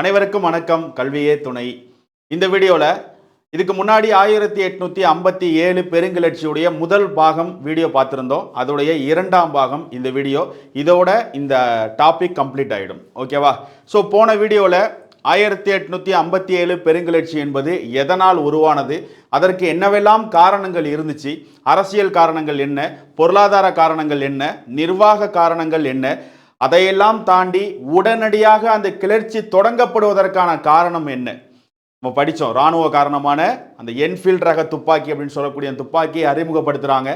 அனைவருக்கும் வணக்கம். கல்வியே துணை. இந்த வீடியோவில் இதுக்கு முன்னாடி ஆயிரத்தி எட்நூற்றி ஐம்பத்தி ஏழு பெருங்கிளர்ச்சியுடைய முதல் பாகம் வீடியோ பார்த்துருந்தோம். அதோடைய இரண்டாம் பாகம் இந்த வீடியோ. இதோட இந்த டாபிக் கம்ப்ளீட் ஆகிடும் ஓகேவா ஸோ போன வீடியோவில் ஆயிரத்தி எட்நூற்றி ஐம்பத்தி ஏழு பெருங்கிளர்ச்சி என்பது எதனால் உருவானது? அதற்கு என்னவெல்லாம் காரணங்கள் இருந்துச்சு? அரசியல் காரணங்கள் என்ன? பொருளாதார காரணங்கள் என்ன? நிர்வாக காரணங்கள் என்ன? அதையெல்லாம் தாண்டி உடனடியாக அந்த கிளர்ச்சி தொடங்கப்படுவதற்கான காரணம் என்ன? நம்ம படித்தோம் இராணுவ காரணமான அந்த என்ஃபீல்ட் ரக துப்பாக்கி அப்படின்னு சொல்லக்கூடிய அந்த துப்பாக்கியை அறிமுகப்படுத்துகிறாங்க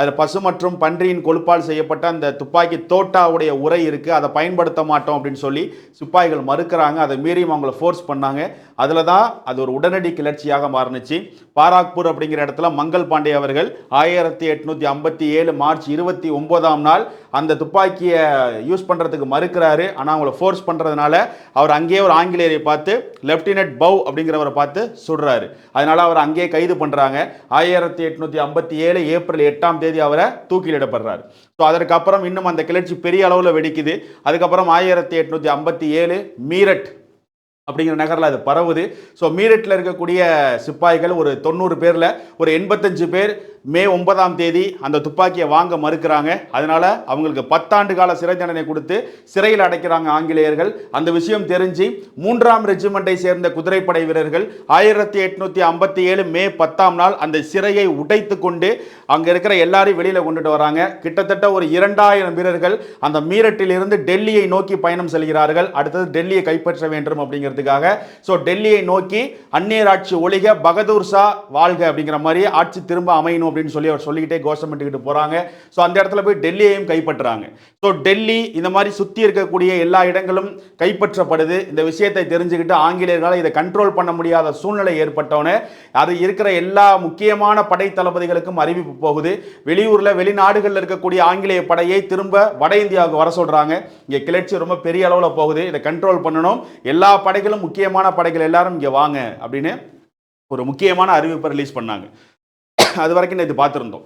அதில் பசு மற்றும் பன்றியின் கொழுப்பால் செய்யப்பட்ட அந்த துப்பாக்கி தோட்டாவுடைய உரை இருக்குது அதை பயன்படுத்த மாட்டோம் அப்படின்னு சொல்லி சிப்பாய்கள் மறுக்கிறாங்க. அதை மீறியும் அவங்கள ஃபோர்ஸ் பண்ணாங்க. அதில் தான் அது ஒரு உடனடி கிளர்ச்சியாக மாறுனுச்சு. பாராக்பூர் அப்படிங்கிற இடத்துல மங்கள் பாண்டே அவர்கள் ஆயிரத்தி எட்நூற்றி ஐம்பத்தி ஏழு மார்ச் இருபத்தி ஒம்போதாம் நாள் அந்த துப்பாக்கியை யூஸ் பண்ணுறதுக்கு மறுக்கிறாரு. ஆனால் அவங்கள ஃபோர்ஸ் பண்ணுறதுனால அவர் அங்கேயே ஒரு ஆங்கிலேயரை பார்த்து லெப்டினன்ட் பவ் அப்படிங்கிறவரை பார்த்து சுடுறாரு. அதனால அவர் அங்கேயே கைது பண்ணுறாங்க ஆயிரத்தி எட்நூற்றி ஐம்பத்தி ஏழு ஏப்ரல் எட்டாம் தேதி அவரை தூக்கிலிடப்படுறாரு ஸோ அதற்கப்புறம் இன்னும் அந்த கிளர்ச்சி பெரிய அளவில் வெடிக்குது. அதுக்கப்புறம் ஆயிரத்தி எட்நூற்றி ஐம்பத்தி ஏழு மீரட் அப்படிங்கிற நகரில் அது பரவுது. ஸோ மீரட்டில் இருக்கக்கூடிய சிப்பாய்கள் ஒரு தொண்ணூறு பேரில் ஒரு எண்பத்தஞ்சு பேர் மே ஒன்பதாம் தேதி அந்த துப்பாக்கியை வாங்க மறுக்கிறாங்க. அதனால் அவங்களுக்கு பத்தாண்டு கால சிறை தண்டனை கொடுத்து சிறையில் அடைக்கிறாங்க ஆங்கிலேயர்கள். அந்த விஷயம் தெரிஞ்சு மூன்றாம் ரெஜிமெண்ட்டை சேர்ந்த குதிரைப்படை வீரர்கள் ஆயிரத்தி எட்நூற்றி ஐம்பத்தி ஏழு மே பத்தாம் நாள் அந்த சிறையை உடைத்து கொண்டு அங்கே இருக்கிற எல்லாரையும் வெளியில் கொண்டுட்டு வராங்க. கிட்டத்தட்ட ஒரு இரண்டாயிரம் வீரர்கள் அந்த மீரட்டிலிருந்து டெல்லியை நோக்கி பயணம் செல்கிறார்கள். அடுத்தது டெல்லியை கைப்பற்ற வேண்டும் அப்படிங்கிறது அப்படிங்கிறதுக்காக ஸோ டெல்லியை நோக்கி அந்நியர் ஆட்சி ஒழிக பகதூர் ஷா வாழ்க அப்படிங்கிற மாதிரி ஆட்சி திரும்ப அமையணும் அப்படின்னு சொல்லி அவர் சொல்லிக்கிட்டே கோஷமிட்டுக்கிட்டு போகிறாங்க ஸோ அந்த இடத்துல போய் டெல்லியையும் கைப்பற்றுறாங்க. ஸோ டெல்லி இந்த மாதிரி சுற்றி இருக்கக்கூடிய எல்லா இடங்களும் கைப்பற்றப்படுது. இந்த விஷயத்தை தெரிஞ்சுக்கிட்டு ஆங்கிலேயர்களால் இதை கண்ட்ரோல் பண்ண முடியாத சூழ்நிலை ஏற்பட்டோன்னே அது இருக்கிற எல்லா முக்கியமான படை தளபதிகளுக்கும் அறிவிப்பு போகுது. வெளியூரில் வெளிநாடுகளில் இருக்கக்கூடிய ஆங்கிலேய படையை திரும்ப வட இந்தியாவுக்கு வர சொல்கிறாங்க இங்கே கிளர்ச்சி ரொம்ப பெரிய அளவில் போகுது. இதை கண்ட்ரோல் பண்ணணும். எல்லா படைகள் படைகளும் முக்கியமான படைகள் எல்லாரும் இங்கே வாங்க அப்படின்னு ஒரு முக்கியமான அறிவிப்பை ரிலீஸ் பண்ணாங்க. அது வரைக்கும் இது பார்த்துருந்தோம்.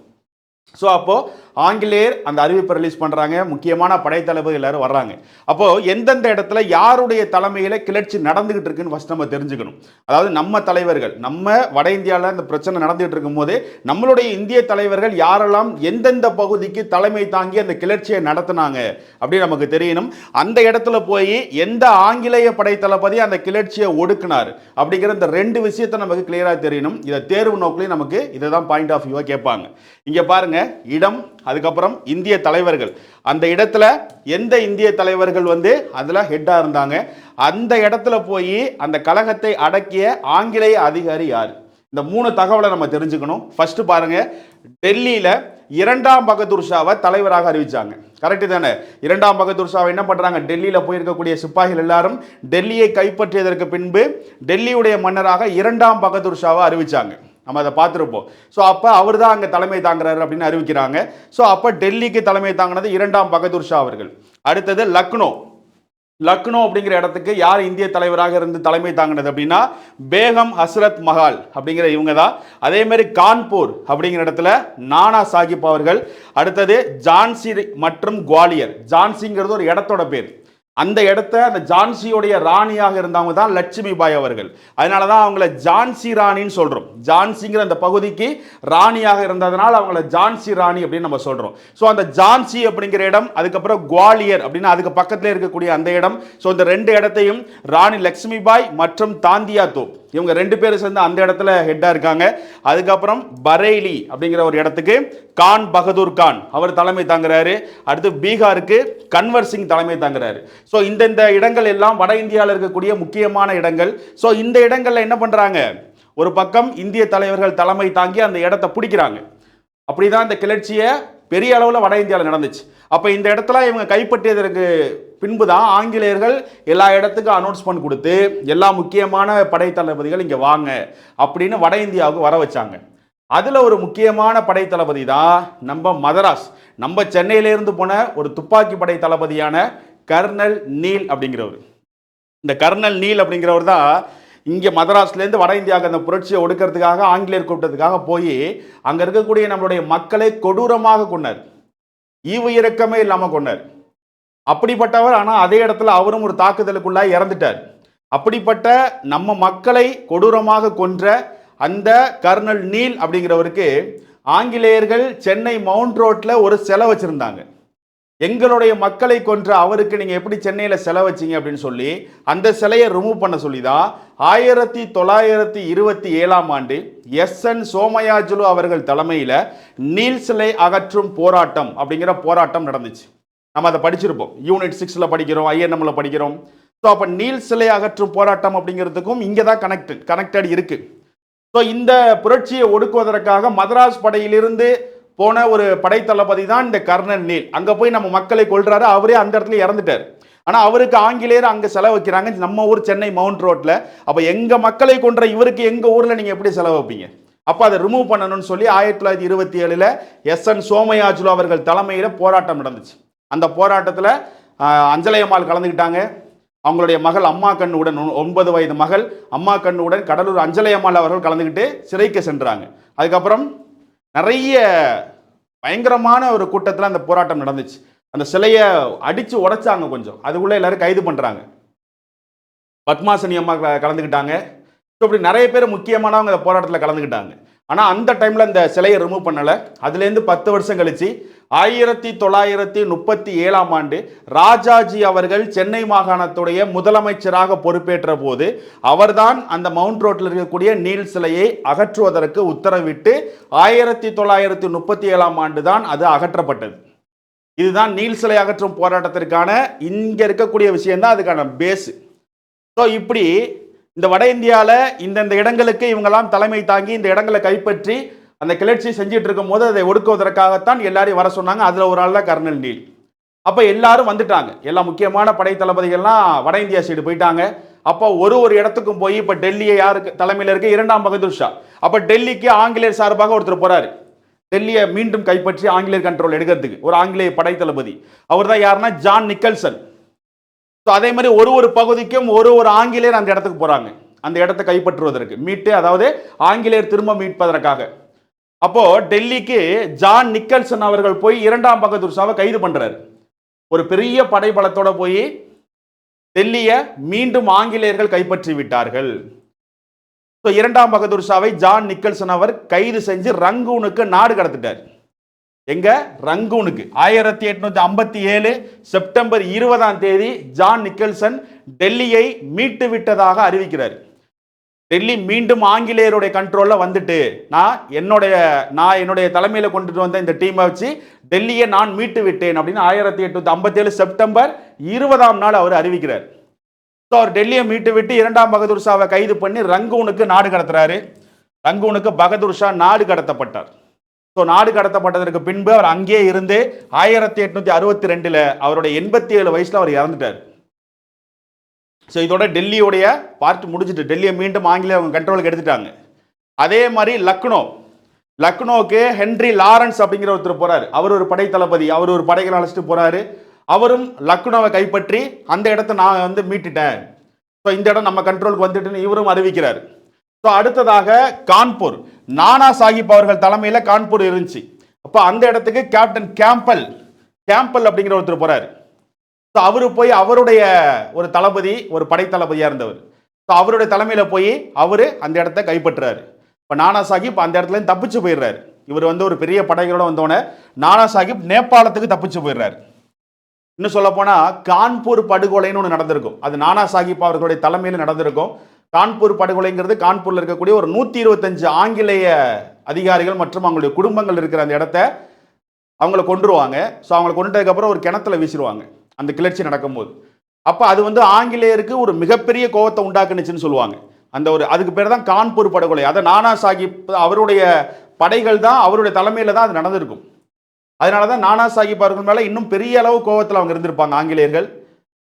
ஸோ அப்போது ஆங்கிலேயர் அந்த அறிவிப்பை ரிலீஸ் பண்ணுறாங்க முக்கியமான படைத்தளபதி எல்லாரும் வர்றாங்க. அப்போது எந்தெந்த இடத்துல யாருடைய தலைமையில் கிளர்ச்சி நடந்துகிட்டு இருக்குன்னு ஃபஸ்ட் நம்ம தெரிஞ்சுக்கணும். அதாவது நம்ம தலைவர்கள் நம்ம வட இந்தியாவில் இந்த பிரச்சனை நடந்துகிட்டு இருக்கும்போது நம்மளுடைய இந்திய தலைவர்கள் யாரெல்லாம் எந்தெந்த பகுதிக்கு தலைமை தாங்கி அந்த கிளர்ச்சியை நடத்தினாங்க அப்படின்னு நமக்கு தெரியணும். அந்த இடத்துல போய் எந்த ஆங்கிலேய படைத்தளபதி அந்த கிளர்ச்சியை ஒடுக்கினார் அப்படிங்கிற இந்த ரெண்டு விஷயத்தை நமக்கு கிளியராக தெரியணும். இதை தேர்வு நோக்கிலையும் நமக்கு இதை தான் பாயிண்ட் ஆஃப் வியூவாக கேட்பாங்க. இங்கே பாருங்க இடம் அதுக்கப்புறம் இந்திய தலைவர்கள். அந்த இடத்துல எந்த இந்திய தலைவர்கள் வந்து அதில் ஹெட்டாக இருந்தாங்க? அந்த இடத்துல போய் அந்த கழகத்தை அடக்கிய ஆங்கிலேய அதிகாரி யார்? இந்த மூணு தகவலை நம்ம தெரிஞ்சுக்கணும். ஃபஸ்ட்டு பாருங்கள் டெல்லியில் இரண்டாம் பகதூர் ஷாவை தலைவராக அறிவித்தாங்க கரெக்டு தானே? இரண்டாம் பகதூர் ஷாவை என்ன பண்ணுறாங்க டெல்லியில் போயிருக்கக்கூடிய சிப்பாய்கள் எல்லாரும் டெல்லியை கைப்பற்றியதற்கு பின்பு டெல்லியுடைய மன்னராக இரண்டாம் பகதூர் ஷாவை அறிவித்தாங்க நம்ம அதை பார்த்துருப்போம். ஸோ அப்போ அவர் தான் அங்கே தலைமை தாங்குறாரு அப்படின்னு அறிவிக்கிறாங்க. ஸோ அப்போ டெல்லிக்கு தலைமை தாங்கினது இரண்டாம் பகதூர் ஷா அவர்கள். அடுத்தது லக்னோ. லக்னோ அப்படிங்கிற இடத்துக்கு யார் இந்திய தலைவராக இருந்து தலைமை தாங்கினது அப்படின்னா பேகம் ஹஸ்ரத் மஹால் அப்படிங்கிற இவங்க தான் அதே மாதிரி கான்பூர் அப்படிங்கிற இடத்துல நானா சாஹிப் அவர்கள். அடுத்தது ஜான்சி மற்றும் குவாலியர். ஜான்சிங்கிறது ஒரு இடத்தோட பேர். அந்த இடத்த அந்த ஜான்சியோடைய ராணியாக இருந்தவங்க தான் லட்சுமி பாய் அவர்கள். அதனால தான் அவங்கள ஜான்சி ராணின்னு சொல்கிறோம் ஜான்சிங்கிற அந்த பகுதிக்கு ராணியாக இருந்ததுனால அவங்கள ஜான்சி ராணி அப்படின்னு நம்ம சொல்கிறோம் ஸோ அந்த ஜான்சி அப்படிங்கிற இடம் அதுக்கப்புறம் குவாலியர் அப்படின்னு அதுக்கு பக்கத்தில் இருக்கக்கூடிய அந்த இடம். ஸோ இந்த ரெண்டு இடத்தையும் ராணி லட்சுமி பாய் மற்றும் தாந்தியா தோப் இவங்க ரெண்டு பேரும் சேர்ந்து அந்த இடத்துல ஹெட்டாக இருக்காங்க. அதுக்கப்புறம் பரேலி அப்படிங்கிற ஒரு இடத்துக்கு கான் பகதூர் கான் அவர் தலைமை தாங்குறாரு. அடுத்து பீகாருக்கு கன்வர் சிங் தலைமை தாங்குறாரு. ஸோ இந்தந்த இடங்கள் எல்லாம் வட இந்தியாவில் இருக்கக்கூடிய முக்கியமான இடங்கள். ஸோ இந்த இடங்களில் என்ன பண்ணுறாங்க ஒரு பக்கம் இந்திய தலைவர்கள் தலைமை தாங்கி அந்த இடத்த பிடிக்கிறாங்க. அப்படி தான் இந்த கிளர்ச்சியை பெரிய அளவில் வட இந்தியாவில் நடந்துச்சு. அப்போ இந்த இடத்துல இவங்க கைப்பற்றியதற்கு பின்பு தான் ஆங்கிலேயர்கள் எல்லா இடத்துக்கும் அனௌன்ஸ்மெண்ட் கொடுத்து எல்லா முக்கியமான படை தளபதிகள் இங்கே வாங்க அப்படின்னு வட இந்தியாவுக்கு வர வச்சாங்க. அதில் ஒரு முக்கியமான படை தளபதி தான் நம்ம மதராஸ். நம்ம சென்னையிலேருந்து போன ஒரு துப்பாக்கி படை தளபதியான கர்னல் நீல் அப்படிங்கிறவர். இந்த கர்னல் நீல் அப்படிங்கிறவர் தான் இங்கே மதராஸ்லேருந்து வட இந்தியாவுக்கு அந்த புரட்சியை ஒடுக்கிறதுக்காக ஆங்கிலேயர் கூப்பிட்டதுக்காக போய் அங்கே இருக்கக்கூடிய நம்மளுடைய மக்களை கொடூரமாக கொண்டார் ஈவு இறக்கமே இல்லாமல் கொண்டார் அப்படிப்பட்டவர் ஆனால் அதே இடத்துல அவரும் ஒரு தாக்குதலுக்குள்ளாக இறந்துட்டார். அப்படிப்பட்ட நம்ம மக்களை கொடூரமாக கொன்ற அந்த கர்னல் நீல் அப்படிங்கிறவருக்கு ஆங்கிலேயர்கள் சென்னை மவுண்ட் ரோட்டில் ஒரு சிலை வச்சுருந்தாங்க. எங்களுடைய மக்களை கொன்ற அவருக்கு நீங்கள் எப்படி சென்னையில் சிலை வச்சீங்க அப்படின்னு சொல்லி அந்த சிலையை ரிமூவ் பண்ண சொல்லி தான் ஆயிரத்தி தொள்ளாயிரத்தி இருபத்தி ஏழாம் ஆண்டு எஸ் என் சோமயாஜுலு அவர்கள் தலைமையில் நீல் சிலை அகற்றும் போராட்டம் அப்படிங்கிற போராட்டம் நடந்துச்சு. நம்ம அதை படிச்சிருப்போம். யூனிட் சிக்ஸில் படிக்கிறோம் ஐஎன்எம்ல படிக்கிறோம். ஸோ அப்போ நீல் சிலை அகற்றும் போராட்டம் அப்படிங்கிறதுக்கும் இங்கே தான் கனெக்ட் கனெக்டட் இருக்குது ஸோ இந்த புரட்சியை ஒடுக்குவதற்காக மதராஸ் படையிலிருந்து போன ஒரு படைத்தளபதி தான் இந்த கர்ணன் நீல். அங்கே போய் நம்ம மக்களை கொள்றாரு அவரே அந்த இடத்துல இறந்துட்டார். ஆனால் அவருக்கு ஆங்கிலேயர் அங்கே செலவு வைக்கிறாங்க. நம்ம ஊர் சென்னை மவுண்ட் ரோட்டில் அப்போ எங்கள் மக்களை கொன்ற இவருக்கு எங்கள் ஊரில் நீங்கள் எப்படி செலவு வைப்பீங்க? அப்போ அதை ரிமூவ் பண்ணணும்னு சொல்லி ஆயிரத்தி தொள்ளாயிரத்தி இருபத்தி ஏழில் எஸ் என் சோமயாஜுலு அவர்கள் தலைமையில் போராட்டம் நடந்துச்சு. அந்த போராட்டத்தில் அஞ்சலையம்மாள் கலந்துக்கிட்டாங்க. அவங்களுடைய மகள் அம்மா கண்ணுடன் ஒ- ஒன்பது வயது மகள் அம்மா கண்ணுடன் கடலூர் அஞ்சலையம்மாள் அவர்கள் கலந்துக்கிட்டு சிறைக்கு சென்றாங்க. அதுக்கப்புறம் நிறைய பயங்கரமான ஒரு கூட்டத்தில் அந்த போராட்டம் நடந்துச்சு. அந்த சிலையை அடித்து உடைச்சாங்க கொஞ்சம். அதுக்குள்ளே எல்லோரும் கைது பண்ணுறாங்க பத்மாசனி அம்மா க- கலந்துக்கிட்டாங்க ஸோ இப்படி நிறைய பேர் முக்கியமானவங்க அந்த போராட்டத்தில் கலந்துக்கிட்டாங்க ஆனால் அந்த டைமில் அந்த சிலையை ரிமூவ் பண்ணலை. அதுலேருந்து பத்து வருஷம் கழித்து ஆயிரத்தி தொள்ளாயிரத்தி முப்பத்தி ஏழாம் ஆண்டு ராஜாஜி அவர்கள் சென்னை மாகாணத்துடைய முதலமைச்சராக பொறுப்பேற்ற போது அவர்தான் அந்த மவுண்ட் ரோட்டில் இருக்கக்கூடிய நீல் சிலையை அகற்றுவதற்கு உத்தரவிட்டு ஆயிரத்தி தொள்ளாயிரத்தி முப்பத்தி ஏழாம் ஆண்டு தான் அது அகற்றப்பட்டது. இதுதான் நீல் சிலை அகற்றும் போராட்டத்திற்கான இங்கே இருக்கக்கூடிய விஷயம்தான் அதுக்கான பேஸு ஸோ இப்படி இந்த வட இந்தியாவில் இந்தந்த இடங்களுக்கு இவங்கெல்லாம் தலைமை தாங்கி இந்த இடங்களை கைப்பற்றி அந்த கிளர்ச்சி செஞ்சுட்டு இருக்கும்போது அதை ஒடுக்குவதற்காகத்தான் எல்லாரையும் வர சொன்னாங்க. அதில் ஒரு ஆள் தான் கர்னல் நீல். அப்போ எல்லாரும் வந்துட்டாங்க. எல்லா முக்கியமான படை தளபதிகள்லாம் வட இந்தியா சைடு போயிட்டாங்க. அப்போ ஒரு ஒரு இடத்துக்கும் போய் இப்போ டெல்லியை யாருக்கு தலைமையில் இருக்க? இரண்டாம் பகதூர் ஷா. அப்போ டெல்லிக்கு ஆங்கிலேயர் சார்பாக ஒருத்தர் போறாரு. டெல்லியை மீண்டும் கைப்பற்றி ஆங்கிலேயர் கண்ட்ரோல் எடுக்கிறதுக்கு ஒரு ஆங்கிலேய படை தளபதி. அவர் தான் யாருன்னா? John Nicholson. ஸோ அதே மாதிரி ஒரு ஒரு பகுதிக்கும் ஒரு ஒரு ஆங்கிலேயர் அந்த இடத்துக்கு போகிறாங்க அந்த இடத்தை கைப்பற்றுவதற்கு. மீட்டு அதாவது ஆங்கிலேயர் திரும்ப மீட்பதற்காக. அப்போ டெல்லிக்கு ஜான் நிக்கல்சன் அவர்கள் போய் இரண்டாம் பகதூர் ஷாவை கைது பண்றாரு. ஒரு பெரிய படைபலத்தோட போய் டெல்லியை மீண்டும் ஆங்கிலேயர்கள் கைப்பற்றி விட்டார்கள். ஸோ இரண்டாம் பகதூர் ஷாவை ஜான் நிக்கல்சன் அவர் கைது செஞ்சு ரங்கூனுக்கு நாடு கடத்திட்டார். எங்க? ரங்கூனுக்கு. ஆயிரத்தி எட்நூத்தி ஐம்பத்தி ஏழு செப்டம்பர் இருபதாம் தேதி ஜான் நிக்கல்சன் டெல்லியை மீட்டு விட்டதாக அறிவிக்கிறார். டெல்லி மீண்டும் ஆங்கிலேயருடைய கண்ட்ரோலில் வந்துட்டு நான் என்னுடைய நான் என்னுடைய தலைமையில் கொண்டுட்டு வந்த இந்த டீமை வச்சு டெல்லியை நான் மீட்டு விட்டேன் அப்படின்னு ஆயிரத்தி எட்நூற்றி ஐம்பத்தேழு செப்டம்பர் இருபதாம் நாள் அவர் அறிவிக்கிறார். ஸோ அவர் டெல்லியை மீட்டு விட்டு இரண்டாம் பகதூர் ஷாவை கைது பண்ணி ரங்கூனுக்கு நாடு கடத்துறாரு. ரங்கூனுக்கு பகதூர் ஷா நாடு கடத்தப்பட்டார். ஸோ நாடு கடத்தப்பட்டதற்கு பின்பு அவர் அங்கேயே இருந்து ஆயிரத்தி எட்நூத்தி அறுபத்தி ரெண்டில் அவருடைய எண்பத்தி ஏழு வயசில் அவர் இறந்துட்டார். ஸோ இதோட டெல்லியோடைய பார்ட் முடிஞ்சிட்டு டெல்லியை மீண்டும் ஆங்கிலேய அவங்க கண்ட்ரோலுக்கு எடுத்துட்டாங்க. அதே மாதிரி லக்னோ. லக்னோவுக்கு ஹென்றி லாரன்ஸ் அப்படிங்கிற ஒருத்தர் போகிறார் அவர் ஒரு படை தளபதி. அவர் ஒரு படைகளை அழைச்சிட்டு போகிறாரு அவரும் லக்னோவை கைப்பற்றி அந்த இடத்த நான் வந்து மீட்டுட்டேன். ஸோ இந்த இடம் நம்ம கண்ட்ரோலுக்கு வந்துட்டுன்னு இவரும் அறிவிக்கிறார். ஸோ அடுத்ததாக கான்பூர். நானா சாஹிப் அவர்கள் தலைமையில் கான்பூர் இருந்துச்சு. அப்போ அந்த இடத்துக்கு கேப்டன் கேம்பல் கேம்பல் அப்படிங்கிற ஒருத்தர் போகிறார் ஸோ அவரு போய் அவருடைய ஒரு தளபதி ஒரு படை தளபதியாக இருந்தவர். ஸோ அவருடைய தலைமையில் போய் அவர் அந்த இடத்த கைப்பற்றுறாரு. இப்போ நானா சாஹிப் அந்த இடத்துல தப்பிச்சு போயிடுறாரு. இவர் வந்து ஒரு பெரிய படைகளோட வந்தோடனே நானா சாஹிப் நேபாளத்துக்கு தப்பிச்சு போயிடுறாரு. இன்னும் சொல்ல கான்பூர் படுகொலைன்னு ஒன்று நடந்திருக்கும். அது நானா சாஹிப் அவர்களுடைய தலைமையில் நடந்திருக்கும். கான்பூர் படுகொலைங்கிறது கான்பூரில் இருக்கக்கூடிய ஒரு நூற்றி இருபத்தஞ்சு ஆங்கிலேய அதிகாரிகள் மற்றும் அவங்களுடைய குடும்பங்கள் இருக்கிற அந்த இடத்த அவங்கள கொண்டுருவாங்க ஸோ அவங்கள கொண்டுட்டதுக்கப்புறம் ஒரு கிணத்துல வீசிடுவாங்க. அந்த கிளர்ச்சி நடக்கும்போது. அப்போ அது வந்து ஆங்கிலேயருக்கு ஒரு மிகப்பெரிய கோவத்தை உண்டாக்குனுச்சுன்னு சொல்லுவாங்க. அந்த ஒரு அதுக்கு பேர் தான் கான்பூர் படுகொலை. அதை நானா சாஹிப் அவருடைய படைகள் தான் அவருடைய தலைமையில் தான் அது நடந்திருக்கும். அதனால தான் நானா சாஹிப் அவர்கள் மேலே இன்னும் பெரிய அளவு கோவத்தில் அவங்க இருந்திருப்பாங்க ஆங்கிலேயர்கள்.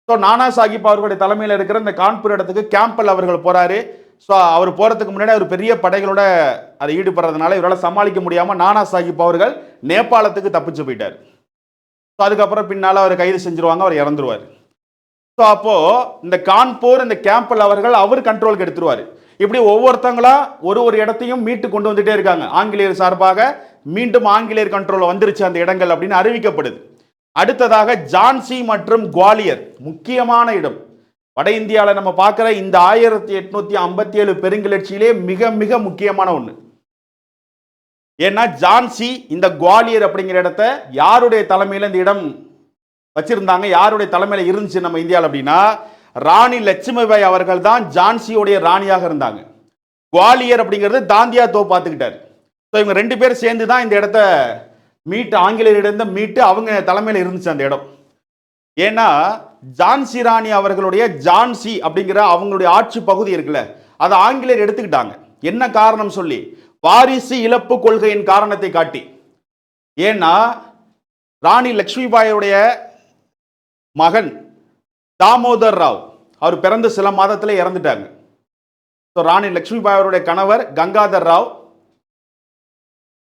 ஸோ நானா சாஹிப் அவர்களுடைய தலைமையில் இருக்கிற இந்த கான்பூர் இடத்துக்கு கேம்பல் அவர்கள் போகிறாரு ஸோ அவர் போகிறதுக்கு முன்னாடி அவர் பெரிய படைகளோட அதை ஈடுபடுறதுனால இவரால் சமாளிக்க முடியாமல் நானா சாஹிப் அவர்கள் நேபாளத்துக்கு தப்பிச்சு போயிட்டார். ஸோ அதுக்கப்புறம் பின்னால் அவர் கைது செஞ்சிருவாங்க அவர் இறந்துருவார். ஸோ அப்போது இந்த கான்பூர் இந்த கேம்பல் அவர்கள் அவர் கண்ட்ரோலுக்கு எடுத்துருவார். இப்படி ஒவ்வொருத்தங்களா ஒரு ஒரு இடத்தையும் மீட்டு கொண்டு வந்துட்டே இருக்காங்க. ஆங்கிலேயர் சார்பாக மீண்டும் ஆங்கிலேயர் கண்ட்ரோலில் வந்துருச்சு அந்த இடங்கள் அப்படின்னு அறிவிக்கப்படுது. அடுத்ததாக ஜான்சி மற்றும் குவாலியர் முக்கியமான இடம். வட இந்தியாவில் நம்ம பார்க்குற இந்த ஆயிரத்தி எட்நூத்தி ஐம்பத்தி ஏழு பெருங்கிளர்ச்சியிலே மிக மிக முக்கியமான ஒன்று ஏன்னா ஜான்சி இந்த குவாலியர் அப்படிங்கிற இடத்த யாருடைய தலைமையில் இந்த இடம் வச்சிருந்தாங்க யாருடைய தலைமையில் இருந்துச்சு நம்ம இந்தியாவில் அப்படின்னா ராணி லட்சுமிபாய் அவர்கள் தான் ஜான்சியோடைய ராணியாக இருந்தாங்க. குவாலியர் அப்படிங்கிறது தாந்தியா தோ பார்த்துக்கிட்டார். ஸோ இவங்க ரெண்டு பேரும் சேர்ந்து தான் இந்த இடத்த மீட்டு ஆங்கிலேயரிடம் மீட்டு அவங்க தலைமையில் இருந்துச்சு அந்த இடம். ஏன்னா ஜான்சி ராணி அவர்களுடைய ஜான்சி அப்படிங்கிற அவங்களுடைய ஆட்சி பகுதி இருக்குல்ல அதை ஆங்கிலேயர் எடுத்துக்கிட்டாங்க. என்ன காரணம் சொல்லி? வாரிசு இழப்பு கொள்கையின் காரணத்தை காட்டி. ஏன்னா ராணி லக்ஷ்மிபாயுடைய மகன் தாமோதர் ராவ் அவர் பிறந்து சில மாதத்தில் இறந்துட்டாங்க. ஸோ ராணி லக்ஷ்மிபாய் அவருடைய கணவர் கங்காதர் ராவ்.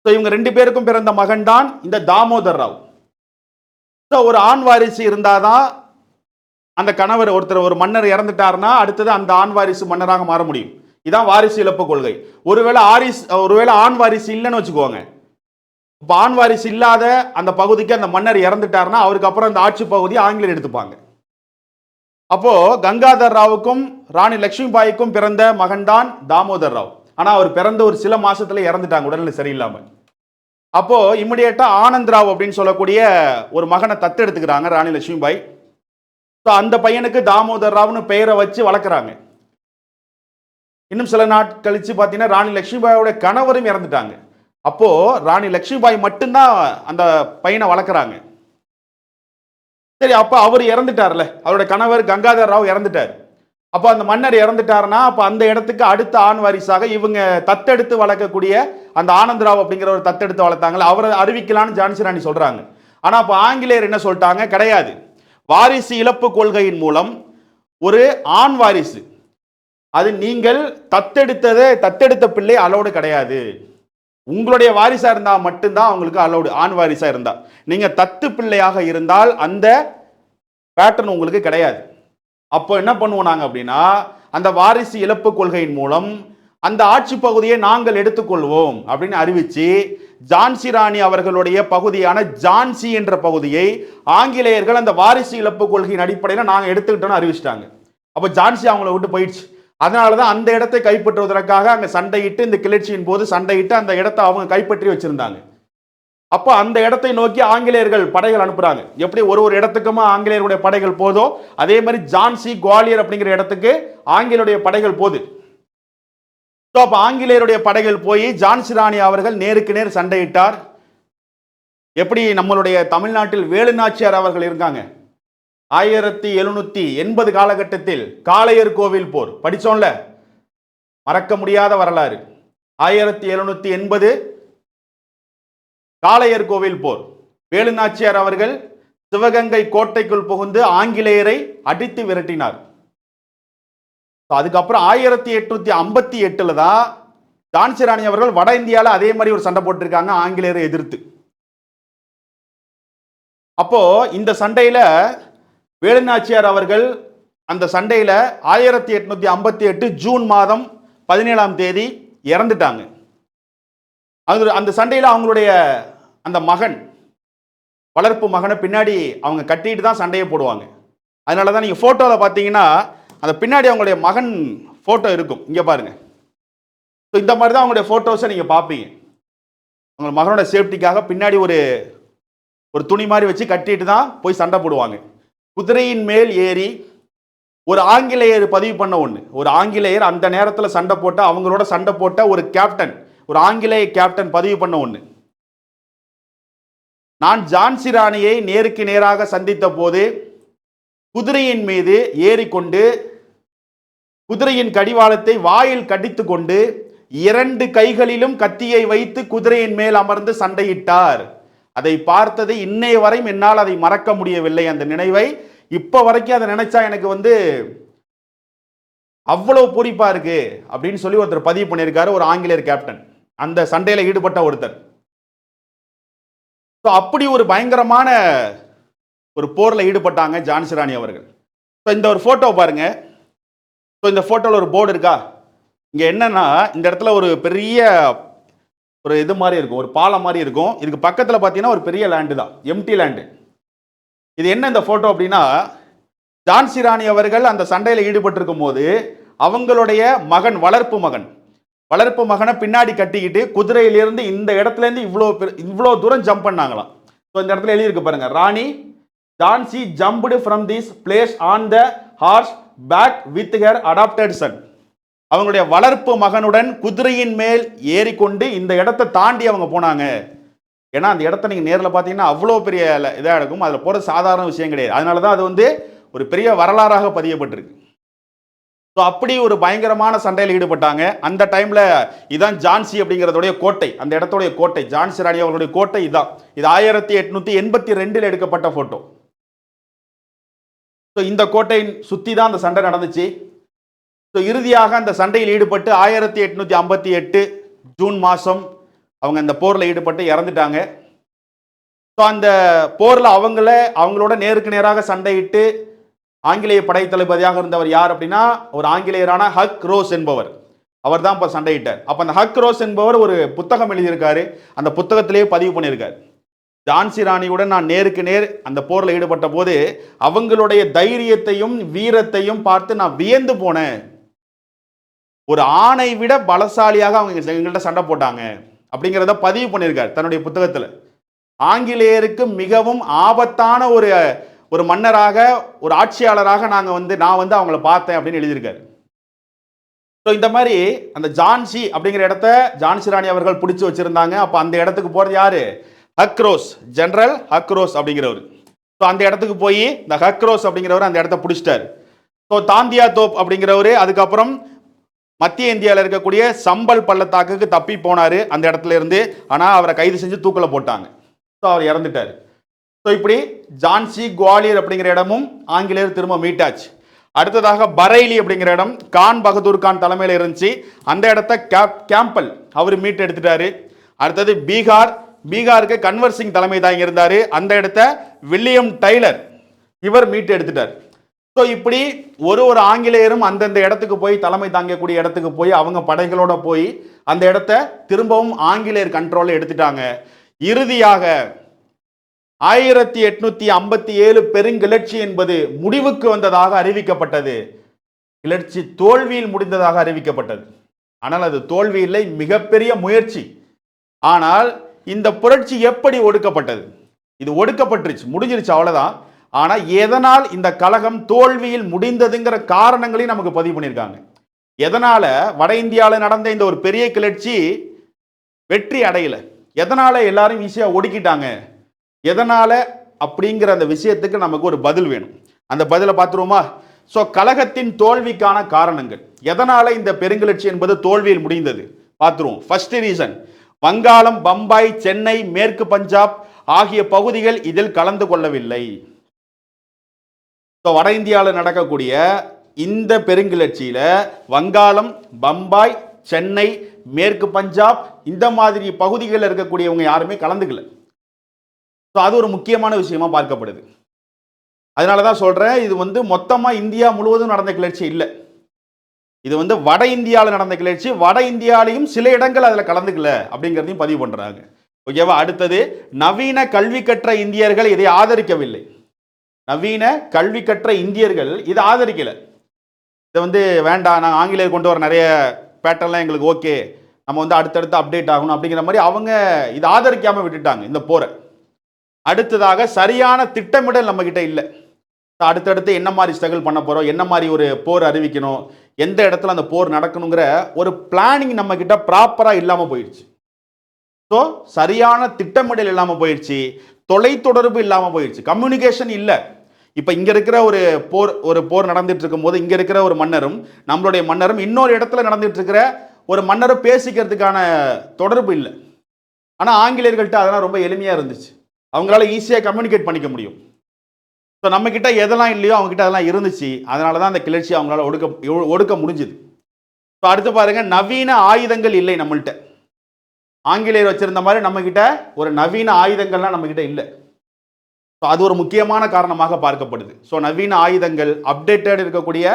ஸோ இவங்க ரெண்டு பேருக்கும் பிறந்த மகன் தான் இந்த தாமோதர் ராவ். ஸோ ஒரு ஆண் வாரிசு இருந்தால் தான் அந்த கணவர் ஒருத்தர் ஒரு மன்னர் இறந்துட்டாருன்னா அடுத்தது அந்த ஆண் வாரிசு மன்னராக மாற முடியும். இதான் வாரிசு இழப்பு கொள்கை. ஒருவேளை ஆரிஸ் ஒருவேளை ஆண் வாரிசு இல்லைன்னு வச்சுக்கோங்க. இப்போ ஆண் வாரிசு இல்லாத அந்த பகுதிக்கு அந்த மன்னர் இறந்துட்டாருன்னா அவருக்கு அப்புறம் அந்த ஆட்சி பகுதி ஆங்கிலர் எடுத்துப்பாங்க. அப்போ கங்காதர் ராவுக்கும் ராணி லட்சுமிபாய்க்கும் பிறந்த மகன்தான் தாமோதர் ராவ். ஆனா அவர் பிறந்த ஒரு சில மாசத்துல இறந்துட்டாங்க உடல்நிலை சரியில்லாம அப்போ இமிடியேட்டா ஆனந்த் ராவ் அப்படின்னு சொல்லக்கூடிய ஒரு மகனை தத்து எடுத்துக்கிறாங்க ராணி லட்சுமிபாய். ஸோ அந்த பையனுக்கு தாமோதர் ராவ்னு பெயரை வச்சு வளர்க்குறாங்க. இன்னும் சில நாட்கள் கழித்து பார்த்தீங்கன்னா ராணி லக்ஷ்மிபாயோட கணவரும் இறந்துட்டாங்க. அப்போது ராணி லக்ஷ்மிபாய் மட்டும்தான் அந்த பையனை வளர்க்குறாங்க. சரி அப்போ அவர் இறந்துட்டார்ல. அவரோட கணவர் கங்காதர் ராவ் இறந்துட்டார். அப்போ அந்த மன்னர் இறந்துட்டாருன்னா அப்போ அந்த இடத்துக்கு அடுத்த ஆண் வாரிசாக இவங்க தத்தெடுத்து வளர்க்கக்கூடிய அந்த ஆனந்தராவ் அப்படிங்கிற ஒரு தத்தெடுத்து வளர்த்தாங்களே அவரை அறிவிக்கலான்னு ஜான்சி ராணி சொல்கிறாங்க ஆனால் அப்போ ஆங்கிலேயர் என்ன சொல்லிட்டாங்க? கிடையாது. வாரிசு இழப்பு கொள்கையின் மூலம் ஒரு ஆண் வாரிசு அது நீங்கள் தத்தெடுத்ததை தத்தெடுத்த பிள்ளை அலோடு கிடையாது. உங்களுடைய வாரிசா இருந்தா மட்டும்தான் அவங்களுக்கு அலோடு ஆண் வாரிசா இருந்தா. நீங்க தத்து பிள்ளையாக இருந்தால் அந்த பேட்டர்ன் உங்களுக்கு கிடையாது. அப்போ என்ன பண்ணுவோம் நாங்க அப்படின்னா அந்த வாரிசு இழப்பு கொள்கையின் மூலம் அந்த ஆட்சி பகுதியை நாங்கள் எடுத்துக்கொள்வோம் அப்படின்னு அறிவிச்சு ஜான்சி ராணி அவர்களுடைய பகுதியான ஜான்சி என்ற பகுதியை ஆங்கிலேயர்கள் அந்த வாரிசு இழப்பு கொள்கையின் அடிப்படையில் நாங்கள் எடுத்துக்கிட்டோம்னு அறிவிச்சிட்டாங்க. அப்போ ஜான்சி அவங்கள விட்டு போயிடுச்சு. அதனால தான் அந்த இடத்தை கைப்பற்றுவதற்காக அங்கே சண்டையிட்டு இந்த கிளர்ச்சியின் போது சண்டையிட்டு அந்த இடத்தை அவங்க கைப்பற்றி வச்சிருந்தாங்க. அப்போ அந்த இடத்தை நோக்கி ஆங்கிலேயர்கள் படைகள் அனுப்புறாங்க. எப்படி ஒரு ஒரு இடத்துக்குமா ஆங்கிலேயருடைய படைகள் போதோ அதே மாதிரி ஜான்சி குவாலியர் அப்படிங்கிற இடத்துக்கு ஆங்கிலேயருடைய படைகள் போகுது ஸோ அப்போ ஆங்கிலேயருடைய படைகள் போய் ஜான்சி ராணி அவர்கள் நேருக்கு நேர் சண்டையிட்டார். எப்படி நம்மளுடைய தமிழ்நாட்டில் வேலுநாச்சியார் அவர்கள் இருக்காங்க? ஆயிரத்தி எழுநூத்தி எண்பது காலகட்டத்தில் காளையர் கோவில் போர். படித்தோம்ல மறக்க முடியாத வரலாறு. ஆயிரத்தி எழுநூத்தி எண்பது காளையர் கோவில் போர். வேலுநாச்சியார் அவர்கள் சிவகங்கை கோட்டைக்குள் புகுந்து ஆங்கிலேயரை அடித்து விரட்டினார். அதுக்கப்புறம் ஆயிரத்தி எட்நூத்தி ஐம்பத்தி எட்டுல தான் ஜான்சி ராணி அவர்கள் வட இந்தியால அதே மாதிரி ஒரு சண்டை போட்டிருக்காங்க ஆங்கிலேயரை எதிர்த்து. அப்போ இந்த சண்டையில வேலுநாச்சியார் அவர்கள் அந்த சண்டையில் ஆயிரத்தி எட்நூத்தி ஐம்பத்தி எட்டு ஜூன் மாதம் பதினேழாம் தேதி இறந்துட்டாங்க. அது அந்த சண்டையில் அவங்களுடைய அந்த மகன் வளர்ப்பு மகனை பின்னாடி அவங்க கட்டிட்டு தான் சண்டையை போடுவாங்க. அதனால தான் நீங்கள் ஃபோட்டோவில் பார்த்தீங்கன்னா அந்த பின்னாடி அவங்களுடைய மகன் ஃபோட்டோ இருக்கும். இங்கே பாருங்கள் ஸோ இந்த மாதிரி தான் அவங்களுடைய ஃபோட்டோஸை நீங்கள் பார்ப்பீங்க. அவங்க மகனோட சேஃப்டிக்காக பின்னாடி ஒரு ஒரு துணி மாதிரி வச்சு கட்டிட்டு தான் போய் சண்டை போடுவாங்க. குதிரையின் மேல் ஏறி ஒரு ஆங்கிலேயர் பதிவு பண்ண ஒன்று ஒரு ஆங்கிலேயர் அந்த நேரத்தில் சண்டை போட்ட அவங்களோட சண்டை போட்ட ஒரு கேப்டன் ஒரு ஆங்கிலேய கேப்டன் பதிவு பண்ண ஒன்று நான் ஜான்சி ராணியை நேருக்கு நேராக சந்தித்த போது குதிரையின் மீது ஏறிக்கொண்டு குதிரையின் கடிவாளத்தை வாயில் கடித்து கொண்டு இரண்டு கைகளிலும் கத்தியை வைத்து குதிரையின் மேல் அமர்ந்து சண்டையிட்டார். அதை பார்த்தது இன்னைய வரையும் என்னால் அதை மறக்க முடியவில்லை அந்த நினைவை. இப்போ வரைக்கும் அதை நினைச்சா எனக்கு வந்து அவ்வளவு பூரிப்பா இருக்கு அப்படின்னு சொல்லி ஒருத்தர் பதிவு பண்ணியிருக்காரு ஒரு ஆங்கிலேயர் கேப்டன் அந்த சண்டையில் ஈடுபட்ட ஒருத்தர். ஸோ அப்படி ஒரு பயங்கரமான ஒரு போரில் ஈடுபட்டாங்க ஜான்சி ராணி அவர்கள். ஸோ இந்த ஒரு ஃபோட்டோ பாருங்க. ஸோ இந்த ஃபோட்டோவில் ஒரு போர்டு இருக்கா? இங்கே என்னன்னா இந்த இடத்துல ஒரு பெரிய ஒரு இது மாதிரி இருக்கும் ஒரு பாலம் மாதிரி இருக்கும். இதுக்கு பக்கத்தில் பார்த்தீங்கன்னா ஒரு பெரிய லேண்டு தான் எம்டி லேண்டு இது என்ன இந்த ஃபோட்டோ அப்படின்னா ஜான்சி ராணி அவர்கள் அந்த சண்டையில் ஈடுபட்டிருக்கும் போது அவங்களுடைய மகன் வளர்ப்பு மகன். வளர்ப்பு மகனை பின்னாடி கட்டிக்கிட்டு குதிரையிலேருந்து இந்த இடத்துலேருந்து இவ்வளோ பெரு- இவ்வளோ தூரம் ஜம்ப் பண்ணாங்களாம். ஸோ இந்த இடத்துல எழுதியிருக்கு பாருங்க Rani Jhansi jumped from this place on the horseback with her adopted son அவங்களுடைய வளர்ப்பு மகனுடன் குதிரையின் மேல் ஏறிக்கொண்டு இந்த இடத்த தாண்டி அவங்க போனாங்க. ஏன்னா அந்த இடத்த நீங்கள் நேரில் பார்த்தீங்கன்னா அவ்வளோ பெரிய இதாக இருக்கும் அதில் போகிறது சாதாரண விஷயம் கிடையாது. அதனால தான் அது வந்து ஒரு பெரிய வரலாறாக பதியப்பட்டிருக்கு. ஸோ அப்படி ஒரு பயங்கரமான சண்டையில் ஈடுபட்டாங்க. அந்த டைமில் இதான் ஜான்சி அப்படிங்கிறதுடைய கோட்டை. அந்த இடத்துடைய கோட்டை. ஜான்சி ராணி அவர்களுடைய கோட்டை இதான். இது ஆயிரத்தி எட்நூற்றி எண்பத்தி ரெண்டில் எடுக்கப்பட்ட ஃபோட்டோ ஸோ இந்த கோட்டையின் சுற்றி தான் அந்த சண்டை நடந்துச்சு. ஸோ இறுதியாக அந்த சண்டையில் ஈடுபட்டு ஆயிரத்தி எட்நூத்தி ஐம்பத்தி எட்டு ஜூன் மாதம் அவங்க அந்த போரில் ஈடுபட்டு இறந்துட்டாங்க. ஸோ அந்த போரில் அவங்கள அவங்களோட நேருக்கு நேராக சண்டையிட்டு ஆங்கிலேய படை தளபதியாக இருந்தவர் யார் அப்படின்னா ஒரு ஆங்கிலேயரான ஹக் ரோஸ் என்பவர். அவர் தான் இப்போ சண்டையிட்டார். அப்போ அந்த ஹக் ரோஸ் என்பவர் ஒரு புத்தகம் எழுதியிருக்காரு. அந்த புத்தகத்திலேயே பதிவு பண்ணியிருக்காரு. ஜான்சி ராணியுடன் நான் நேருக்கு நேர் அந்த போரில் ஈடுபட்ட போது அவங்களுடைய தைரியத்தையும் வீரத்தையும் பார்த்து நான் வியந்து போனேன். ஒரு ஆணை விட பலசாலியாக அவங்க எங்கள்கிட்ட சண்டை போட்டாங்க அப்படிங்கிறத பதிவு பண்ணியிருக்கார் தன்னுடைய புத்தகத்தில். ஆங்கிலேயருக்கு மிகவும் ஆபத்தான ஒரு ஒரு மன்னராக ஒரு ஆட்சியாளராக நாங்கள் வந்து நான் வந்து அவங்கள பார்த்தேன் அப்படின்னு எழுதியிருக்காரு. ஸோ இந்த மாதிரி அந்த ஜான்சி அப்படிங்கிற இடத்த ஜான்சி ராணி அவர்கள் பிடிச்சி வச்சுருந்தாங்க. அப்போ அந்த இடத்துக்கு போகிறது யார்? ஹக்ரோஸ் ஜென்ரல் ஹக்ரோஸ் அப்படிங்கிறவர். ஸோ அந்த இடத்துக்கு போய் இந்த ஹக்ரோஸ் அப்படிங்கிறவர் அந்த இடத்த பிடிச்சிட்டாரு. ஸோ தாந்தியா தோப் அப்படிங்கிறவர் அதுக்கப்புறம் மத்திய இந்தியாவில் இருக்கக்கூடிய சம்பல் பள்ளத்தாக்குக்கு தப்பி போனார் அந்த இடத்துல இருந்து. ஆனால் அவரை கைது செஞ்சு தூக்கில் போட்டாங்க. ஸோ அவர் இறந்துட்டார். ஸோ இப்படி ஜான்சி குவாலியர் அப்படிங்கிற இடமும் ஆங்கிலேயர் திரும்ப மீட்டாச்சு. அடுத்ததாக பரைலி அப்படிங்கிற இடம் கான் பகதூர் கான் தலைமையில் இருந்துச்சு. அந்த இடத்த கேப் கேம்பல் அவர் மீட் எடுத்துட்டாரு. அடுத்தது பீகார். பீகாருக்கு கன்வர் சிங் தலைமை தான் இருந்தார். அந்த இடத்த வில்லியம் டைலர் இவர் மீட்டு எடுத்துட்டார். ஸோ இப்படி ஒரு ஒரு ஆங்கிலேயரும் அந்தந்த இடத்துக்கு போய் தலைமை தாங்கக்கூடிய இடத்துக்கு போய் அவங்க படைகளோட போய் அந்த இடத்த திரும்பவும் ஆங்கிலேயர் கண்ட்ரோலில் எடுத்துட்டாங்க. இறுதியாக ஆயிரத்தி எட்நூத்தி ஐம்பத்தி ஏழு பெருங்கிளர்ச்சி என்பது முடிவுக்கு வந்ததாக அறிவிக்கப்பட்டது. கிளர்ச்சி தோல்வியில் முடிந்ததாக அறிவிக்கப்பட்டது. ஆனால் அது தோல்வி இல்லை மிகப்பெரிய முயற்சி. ஆனால் இந்த புரட்சி எப்படி ஒடுக்கப்பட்டது? இது ஒடுக்கப்பட்டுருச்சு முடிஞ்சிருச்சு அவ்வளோதான் ஆனால் எதனால் இந்த கழகம் தோல்வியில் முடிந்ததுங்கிற காரணங்களையும் நமக்கு பதிவு பண்ணியிருக்காங்க. எதனால் வட இந்தியாவில் நடந்த இந்த ஒரு பெரிய கிளர்ச்சி வெற்றி அடையலை? எதனால் எல்லாரும் ஈஸியாக ஒடுக்கிட்டாங்க? எதனால் அப்படிங்கிற அந்த விஷயத்துக்கு நமக்கு ஒரு பதில் வேணும். அந்த பதிலை பார்த்துருவோமா? ஸோ கழகத்தின் தோல்விக்கான காரணங்கள். எதனால் இந்த பெருங்கிளர்ச்சி என்பது தோல்வியில் முடிந்தது? பார்த்துருவோம். ஃபர்ஸ்ட் ரீசன் வங்காளம் பம்பாய் சென்னை மேற்கு பஞ்சாப் ஆகிய பகுதிகள் இதில் கலந்து கொள்ளவில்லை. ஸோ வட இந்தியாவில் நடக்கக்கூடிய இந்த பெருங்கிளர்ச்சியில் வங்காளம் பம்பாய் சென்னை மேற்கு பஞ்சாப் இந்த மாதிரி பகுதிகளில் இருக்கக்கூடியவங்க யாருமே கலந்துக்கல. ஸோ அது ஒரு முக்கியமான விஷயமா பார்க்கப்படுது. அதனால தான் சொல்கிறேன் இது வந்து மொத்தமாக இந்தியா முழுவதும் நடந்த கிளர்ச்சி இல்லை. இது வந்து வட இந்தியாவில் நடந்த கிளர்ச்சி வட இந்தியாலையும் சில இடங்கள் அதில் கலந்துக்கல அப்படிங்கிறதையும் பதிவு பண்ணுறாங்க ஓகேவா அடுத்தது நவீன கல்வி கற்ற இந்தியர்கள் இதை ஆதரிக்கவில்லை. நவீன கல்வி கற்ற இந்தியர்கள் இதை ஆதரிக்கல. இதை வந்து வேண்டாம் நாங்கள் ஆங்கிலேயர் கொண்டு வர நிறைய பேட்டர்ன்லாம் எங்களுக்கு ஓகே நம்ம வந்து அடுத்தடுத்து அப்டேட் ஆகணும் அப்படிங்கிற மாதிரி அவங்க இதை ஆதரிக்காமல் விட்டுட்டாங்க இந்த போரை. அடுத்ததாக சரியான திட்டமிடல் நம்ம கிட்ட இல்லை அடுத்தடுத்து என்ன மாதிரி ஸ்ட்ரகிள் பண்ண போகிறோம் என்ன மாதிரி ஒரு போர் அறிவிக்கணும் எந்த இடத்துல அந்த போர் நடக்கணுங்கிற ஒரு பிளானிங் நம்ம கிட்ட இல்லாமல் போயிடுச்சு ஸோ சரியான திட்டமிடல் இல்லாமல் போயிடுச்சு தொலைத்தொடர்பு இல்லாமல் போயிடுச்சு கம்யூனிகேஷன் இல்லை. இப்போ இங்கே இருக்கிற ஒரு போர் ஒரு போர் நடந்துட்டு இருக்கும்போது இங்கே இருக்கிற ஒரு மன்னரும் நம்மளுடைய மன்னரும் இன்னொரு இடத்துல நடந்துட்டு இருக்கிற ஒரு மன்னரும் பேசிக்கிறதுக்கான தொடர்பு இல்லை. ஆனால் ஆங்கிலேயர்கள்ட்ட அதெல்லாம் ரொம்ப எளிமையாக இருந்துச்சு. அவங்களால ஈஸியாக கம்யூனிகேட் பண்ணிக்க முடியும். ஸோ நம்மக்கிட்ட எதெல்லாம் இல்லையோ அவங்ககிட்ட அதெல்லாம் இருந்துச்சு. அதனால தான் அந்த கிளர்ச்சி அவங்களால ஒடுக்க ஒ- ஒடுக்க முடிஞ்சுது. ஸோ அடுத்து பாருங்கள் நவீன ஆயுதங்கள் இல்லை நம்மள்கிட்ட ஆங்கிலேயர் வச்சுருந்த மாதிரி நம்மக்கிட்ட ஒரு நவீன ஆயுதங்கள்லாம் நம்மக்கிட்ட இல்லை. ஸோ அது ஒரு முக்கியமான காரணமாக பார்க்கப்படுது. ஸோ நவீன ஆயுதங்கள் அப்டேட்டட் இருக்கக்கூடிய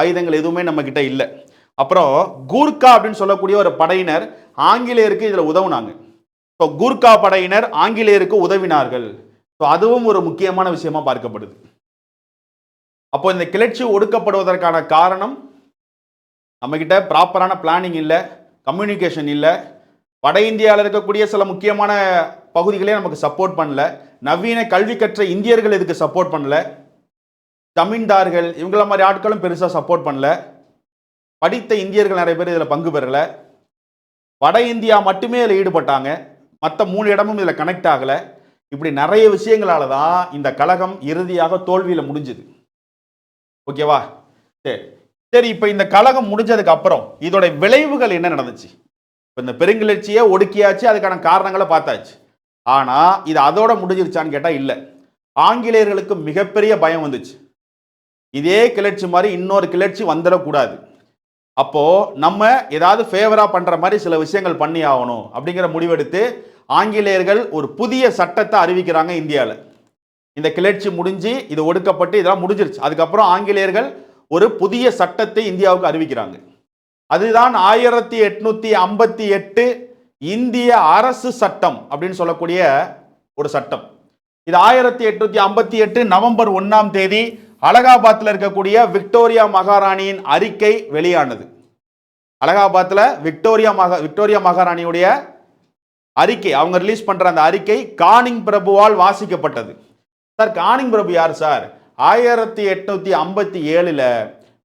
ஆயுதங்கள் எதுவுமே நம்மக்கிட்ட இல்லை. அப்புறம் கூர்கா அப்படின்னு சொல்லக்கூடிய ஒரு படையினர் ஆங்கிலேயருக்கு இதில் உதவுனாங்க. ஸோ கூர்கா படையினர் ஆங்கிலேயருக்கு உதவினார்கள். ஸோ அதுவும் ஒரு முக்கியமான விஷயமா பார்க்கப்படுது. அப்போ இந்த கிளர்ச்சி ஒடுக்கப்படுவதற்கான காரணம் நம்மக்கிட்ட ப்ராப்பரான பிளானிங் இல்லை கம்யூனிகேஷன் இல்லை வட இந்தியாவில் இருக்கக்கூடிய சில முக்கியமான பகுதிகளே நமக்கு சப்போர்ட் பண்ணல. நவீன கல்வி கற்ற இந்தியர்கள் இதுக்கு சப்போர்ட் பண்ணல? ஜமீன்தார்கள் இவங்கள மாதிரி ஆட்களும் பெருசாக சப்போர்ட் பண்ணல. படித்த இந்தியர்கள் நிறைய பேர் இதில் பங்கு பெறலை. வட இந்தியா மட்டுமே இதில் ஈடுபட்டாங்க. மற்ற மூணு இடமும் இதில் கனெக்ட் ஆகலை. இப்படி நிறைய விஷயங்களால தான் இந்த கழகம் இறுதியாக தோல்வியில் முடிஞ்சுது. ஓகேவா? சரி. சரி இப்போ இந்த கழகம் முடிஞ்சதுக்கு அப்புறம் இதோட விளைவுகள் என்ன நடந்துச்சு? இப்போ இந்த பெருங்கிளர்ச்சியை ஒடுக்கியாச்சு அதுக்கான காரணங்களை பார்த்தாச்சு. ஆனால் இது அதோட முடிஞ்சிருச்சான்னு கேட்டால் இல்லை. ஆங்கிலேயர்களுக்கு மிகப்பெரிய பயம் வந்துச்சு. இதே கிளர்ச்சி மாதிரி இன்னொரு கிளர்ச்சி வந்துடக்கூடாது. அப்போது நம்ம ஏதாவது ஃபேவராக பண்ணுற மாதிரி சில விஷயங்கள் பண்ணி ஆகணும் அப்படிங்கிற முடிவெடுத்து ஆங்கிலேயர்கள் ஒரு புதிய சட்டத்தை அறிவிக்கிறாங்க இந்தியாவில் இந்த கிளர்ச்சி முடிஞ்சு இது ஒடுக்கப்பட்டு இதெல்லாம் முடிஞ்சிருச்சு. அதுக்கப்புறம் ஆங்கிலேயர்கள் ஒரு புதிய சட்டத்தை இந்தியாவுக்கு அறிவிக்கிறாங்க. அதுதான் ஆயிரத்தி எட்நூத்தி ஐம்பத்தி எட்டு இந்திய அரசு சட்டம் அப்படின்னு சொல்லக்கூடிய ஒரு சட்டம். இது ஆயிரத்தி எட்நூத்தி ஐம்பத்தி எட்டு நவம்பர் ஒன்னாம் தேதி அலகாபாத்தில் இருக்கக்கூடிய விக்டோரியா மகாராணியின் அறிக்கை வெளியானது. அலகாபாத்தில் விக்டோரியா மகா விக்டோரியா மகாராணியுடைய அறிக்கை அவங்க ரிலீஸ் பண்ற அந்த அறிக்கை கானிங் பிரபுவால் வாசிக்கப்பட்டது. சார் கானிங் பிரபு யார் சார்? ஆயிரத்தி எட்நூத்தி ஐம்பத்தி ஏழுல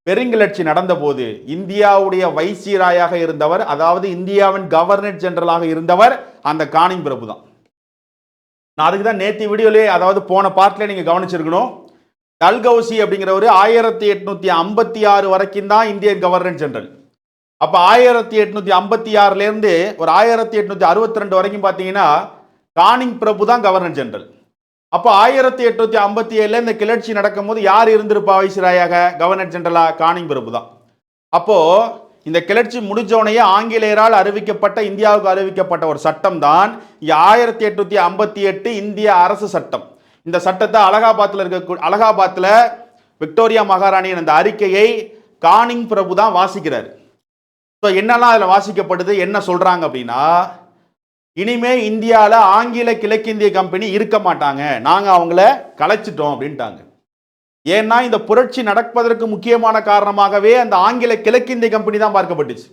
பெருங்கிளர்ச்சி நடந்தபோது இந்தியாவுடைய வைசிராயாக இருந்தவர் அதாவது இந்தியாவின் கவர்னர் ஜெனரலாக இருந்தவர் அந்த காணிங் பிரபு தான் நான் அதுக்கு தான் நேத்தி வீடியோலேயே அதாவது போன பார்ட்ல நீங்கள் கவனிச்சிருக்கணும். டல்கௌசி அப்படிங்கிறவர் ஆயிரத்தி எட்நூத்தி ஐம்பத்தி ஆறு வரைக்கும் தான் இந்தியன் கவர்னர் ஜெனரல். அப்போ ஆயிரத்தி எட்நூத்தி ஐம்பத்தி ஆறுலேருந்து ஒரு ஆயிரத்தி எட்நூத்தி அறுபத்தி ரெண்டு வரைக்கும் பார்த்தீங்கன்னா காணிங் பிரபு தான் கவர்னர் ஜெனரல். அப்போ ஆயிரத்தி எட்நூத்தி ஐம்பத்தி ஏழுல இந்த கிளர்ச்சி நடக்கும்போது யார் இருந்திருப்பா வைசிராயாக கவர்னர் ஜெனரலா காணிங் பிரபு தான். அப்போ இந்த கிளர்ச்சி முடிஞ்சோடனே ஆங்கிலேயரால் அறிவிக்கப்பட்ட இந்தியாவுக்கு அறிவிக்கப்பட்ட ஒரு சட்டம் தான் ஆயிரத்தி எட்நூத்தி ஐம்பத்தி எட்டு இந்திய அரசு சட்டம். இந்த சட்டத்தை அலகாபாத்தில் இருக்க அலகாபாத்தில் விக்டோரியா மகாராணியின் அந்த அறிக்கையை கானிங் பிரபு தான் வாசிக்கிறார். ஸோ என்னெல்லாம் அதில் வாசிக்கப்படுது என்ன சொல்றாங்க அப்படின்னா இனிமே இந்தியாவில் ஆங்கில கிழக்கிந்திய கம்பெனி இருக்க மாட்டாங்க. நாங்கள் அவங்கள கலைச்சிட்டோம் அப்படின்ட்டாங்க. ஏன்னா இந்த புரட்சி நடப்பதற்கு முக்கியமான காரணமாகவே அந்த ஆங்கில கிழக்கிந்திய கம்பெனி தான் பார்க்கப்பட்டுச்சு.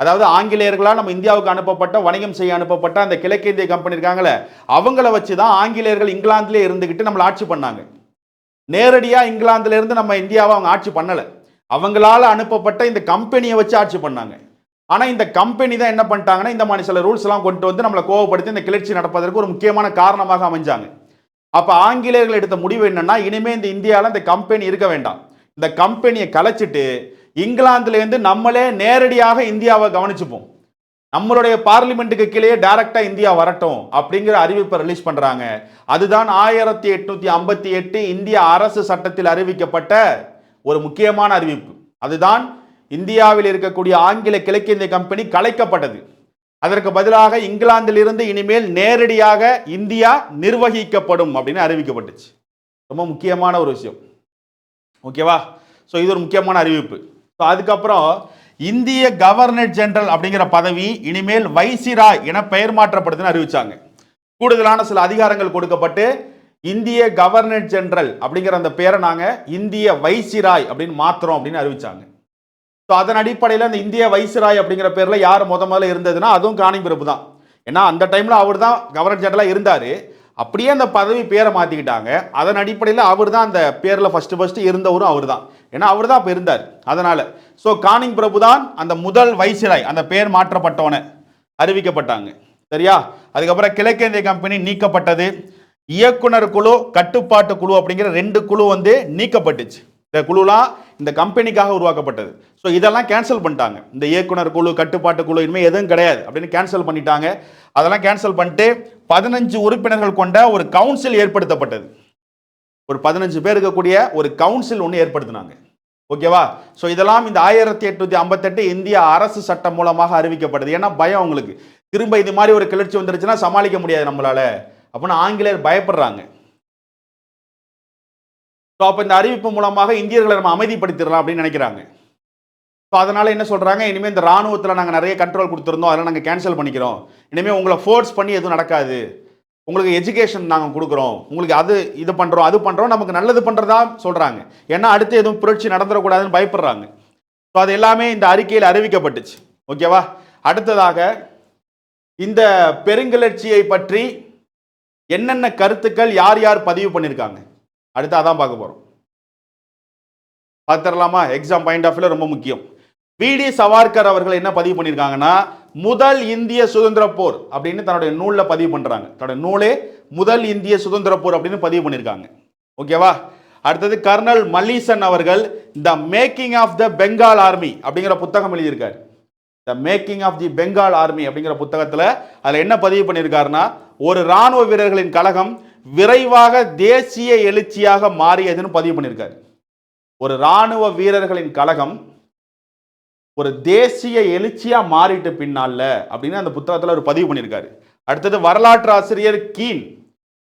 அதாவது ஆங்கிலேயர்களால் நம்ம இந்தியாவுக்கு அனுப்பப்பட்ட வணிகம் செய்ய அனுப்பப்பட்ட அந்த கிழக்கிந்திய கம்பெனி இருக்காங்களே அவங்கள வச்சு தான் ஆங்கிலேயர்கள் இங்கிலாந்துலேயே இருந்துக்கிட்டு நம்மளை ஆட்சி பண்ணாங்க. நேரடியாக இங்கிலாந்துலேருந்து நம்ம இந்தியாவை அவங்க ஆட்சி பண்ணலை. அவங்களால அனுப்பப்பட்ட இந்த கம்பெனியை வச்சு ஆட்சி பண்ணாங்க. ஆனால் இந்த கம்பெனி தான் என்ன பண்ணிட்டாங்கன்னா இந்த மாதிரி சில ரூல்ஸ் எல்லாம் கொண்டு வந்து நம்மளை கோவப்படுத்தி இந்த கிளர்ச்சி நடப்பதற்கு ஒரு முக்கியமான காரணமாக அமைஞ்சாங்க. அப்போ ஆங்கிலேயர்கள் எடுத்த முடிவு என்னன்னா இனிமேல் இந்த இந்தியாவில் இந்த கம்பெனி இருக்க வேண்டாம். இந்த கம்பெனியை கலைச்சிட்டு இங்கிலாந்துலேருந்து நம்மளே நேரடியாக இந்தியாவை கவனிச்சுப்போம். நம்மளுடைய பார்லிமெண்ட்டுக்கு கீழே டைரக்டாக இந்தியா வரட்டும் அப்படிங்கிற அறிவிப்பை ரிலீஸ் பண்ணுறாங்க அதுதான் ஆயிரத்தி எட்நூத்தி ஐம்பத்தி எட்டு இந்திய அரசு சட்டத்தில் அறிவிக்கப்பட்ட ஒரு முக்கியமான அறிவிப்பு. அதுதான் இந்தியாவில் இருக்கக்கூடிய ஆங்கில கிழக்கிந்திய கம்பெனி கலைக்கப்பட்டது. அதற்கு பதிலாக இங்கிலாந்திலிருந்து இனிமேல் நேரடியாக இந்தியா நிர்வகிக்கப்படும் அப்படின்னு அறிவிக்கப்பட்டுச்சு. ரொம்ப முக்கியமான ஒரு விஷயம். ஓகேவா? ஸோ இது ஒரு முக்கியமான அறிவிப்பு. ஸோ அதுக்கப்புறம் இந்திய கவர்னர் ஜெனரல் அப்படிங்கிற பதவி இனிமேல் வைசிராய் என பெயர் மாற்றப்படுதுன்னு அறிவிச்சாங்க. கூடுதலான சில அதிகாரங்கள் கொடுக்கப்பட்டு இந்திய கவர்னர் ஜெனரல் அப்படிங்கிற அந்த பேரை நாங்கள் இந்திய வைசிராய் அப்படின்னு மாத்துறோம் அப்படின்னு அறிவிச்சாங்க. ஸோ அதன் அடிப்படையில் அந்த இந்திய வைசிராய் அப்படிங்கிற பேரில் யார் முத முதல்ல இருந்ததுன்னா அதுவும் காணிங் பிரபு தான். ஏன்னா அந்த டைமில் அவர் தான் கவர்னர் ஜெனரலாக இருந்தார். அப்படியே அந்த பதவி பேரை மாற்றிக்கிட்டாங்க அதன் அடிப்படையில் அவர் தான் அந்த பேரில் ஃபஸ்ட்டு ஃபஸ்ட்டு இருந்தவரும் அவர் தான். ஏன்னா அவர் தான் அப்போ இருந்தார். அதனால் ஸோ காணிங் பிரபு தான் அந்த முதல் வைசிராய் அந்த பேர் மாற்றப்பட்டவனை அறிவிக்கப்பட்டாங்க. சரியா? அதுக்கப்புறம் கிழக்கிந்திய கம்பெனி நீக்கப்பட்டது. இயக்குனர் குழு கட்டுப்பாட்டு குழு அப்படிங்கிற ரெண்டு குழு வந்து நீக்கப்பட்டுச்சு. இந்த குழுலாம் இந்த கம்பெனிக்காக உருவாக்கப்பட்டது. ஸோ இதெல்லாம் கேன்சல் பண்ணிட்டாங்க. இந்த இயக்குனர் குழு கட்டுப்பாட்டு குழு இனிமேல் எதுவும் கிடையாது அப்படின்னு கேன்சல் பண்ணிட்டாங்க. அதெல்லாம் கேன்சல் பண்ணிட்டு பதினஞ்சு உறுப்பினர்கள் கொண்ட ஒரு கவுன்சில் ஏற்படுத்தப்பட்டது. ஒரு பதினஞ்சு பேர் இருக்கக்கூடிய ஒரு கவுன்சில் ஒன்று ஏற்படுத்தினாங்க. ஓகேவா ஸோ இதெல்லாம் இந்த ஆயிரத்தி எட்நூத்தி ஐம்பத்தெட்டு இந்திய அரசு சட்டம் மூலமாக அறிவிக்கப்பட்டது. ஏன்னா பயம் உங்களுக்கு திரும்ப இது மாதிரி ஒரு கிளர்ச்சி வந்துருச்சுன்னா சமாளிக்க முடியாது நம்மளால. அப்படின்னு ஆங்கிலேயர் பயப்படுறாங்க. ஸோ அப்போ இந்த அறிவிப்பு மூலமாக இந்தியர்களை நம்ம அமைதிப்படுத்திடலாம் அப்படின்னு நினைக்கிறாங்க. ஸோ அதனால் என்ன சொல்கிறாங்க இனிமேல் இந்த ராணுவத்தில் நாங்கள் நிறைய கண்ட்ரோல் கொடுத்துருந்தோம். அதெல்லாம் நாங்கள் கேன்சல் பண்ணிக்கிறோம். இனிமேல் உங்களை ஃபோர்ஸ் பண்ணி எதுவும் நடக்காது. உங்களுக்கு எஜுகேஷன் நாங்கள் கொடுக்குறோம். உங்களுக்கு அது இது பண்ணுறோம் அது பண்ணுறோம் நமக்கு நல்லது பண்ணுறதா சொல்கிறாங்க ஏன்னா அடுத்து எதுவும் புரட்சி நடந்துடக்கூடாதுன்னு பயப்படுறாங்க. ஸோ அது எல்லாமே இந்த அறிக்கையில் அறிவிக்கப்பட்டுச்சு. ஓகேவா அடுத்ததாக இந்த பெருங்கிளர்ச்சியை பற்றி என்னென்ன கருத்துக்கள் யார் யார் பதிவு பண்ணியிருக்காங்க அடுத்து அதான் பார்க்க போகிறோம் பார்த்துடலாமா? எக்ஸாம் பாயிண்ட் ஆஃப் ரொம்ப முக்கியம். விடி சவார்கர் அவர்கள் என்ன பதிவு பண்ணியிருக்காங்கன்னா முதல் இந்திய சுதந்திர போர் அப்படின்னு தன்னுடைய நூலில் பதிவு பண்ணுறாங்க தன்னுடைய நூலே முதல் இந்திய சுதந்திர போர் அப்படின்னு பதிவு பண்ணியிருக்காங்க. ஓகேவா அடுத்தது கர்னல் மல்லீசன் அவர்கள் the making of the Bengal army அப்படிங்கிற புத்தகம் எழுதியிருக்காரு. The making of the Bengal army அப்படிங்கிற புத்தகத்தில் அதில் என்ன பதிவு பண்ணியிருக்காருன்னா ஒரு இராணுவ வீரர்களின் கழகம் விரைவாக தேசிய எழுச்சியாக மாறியதுன்னு பதிவு பண்ணியிருக்காரு. ஒரு இராணுவ வீரர்களின் கழகம் ஒரு தேசிய எழுச்சியாக மாறிட்டு பின்னால அப்படின்னு அந்த புத்தகத்தில் ஒரு பதிவு பண்ணியிருக்காரு. அடுத்தது வரலாற்று ஆசிரியர் கீன்.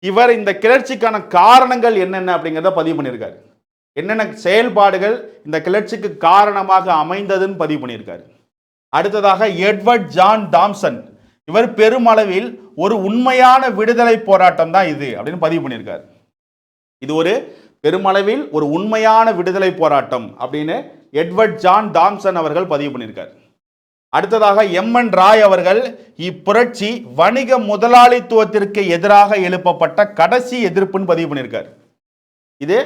இவர் இந்த கிளர்ச்சிக்கான காரணங்கள் என்னென்ன அப்படிங்கிறத பதிவு பண்ணியிருக்காரு. என்னென்ன செயல்பாடுகள் இந்த கிளர்ச்சிக்கு காரணமாக அமைந்ததுன்னு பதிவு பண்ணியிருக்காரு. அடுத்ததாக எட்வர்ட் ஜான் டாம்சன் இவர் பெருமளவில் ஒரு உண்மையான விடுதலை போராட்டம் தான் இது அப்படின்னு பதிவு பண்ணியிருக்காரு. இது ஒரு பெருமளவில் ஒரு உண்மையான விடுதலை போராட்டம் அப்படின்னு எட்வர்ட் ஜான் தாம்சன் அவர்கள் பதிவு பண்ணியிருக்கார். அடுத்ததாக எம் என் ராய் அவர்கள் இப்புரட்சி வணிக முதலாளித்துவத்திற்கு எதிராக எழுப்பப்பட்ட கடைசி எதிர்ப்புன்னு பதிவு பண்ணியிருக்கார். இது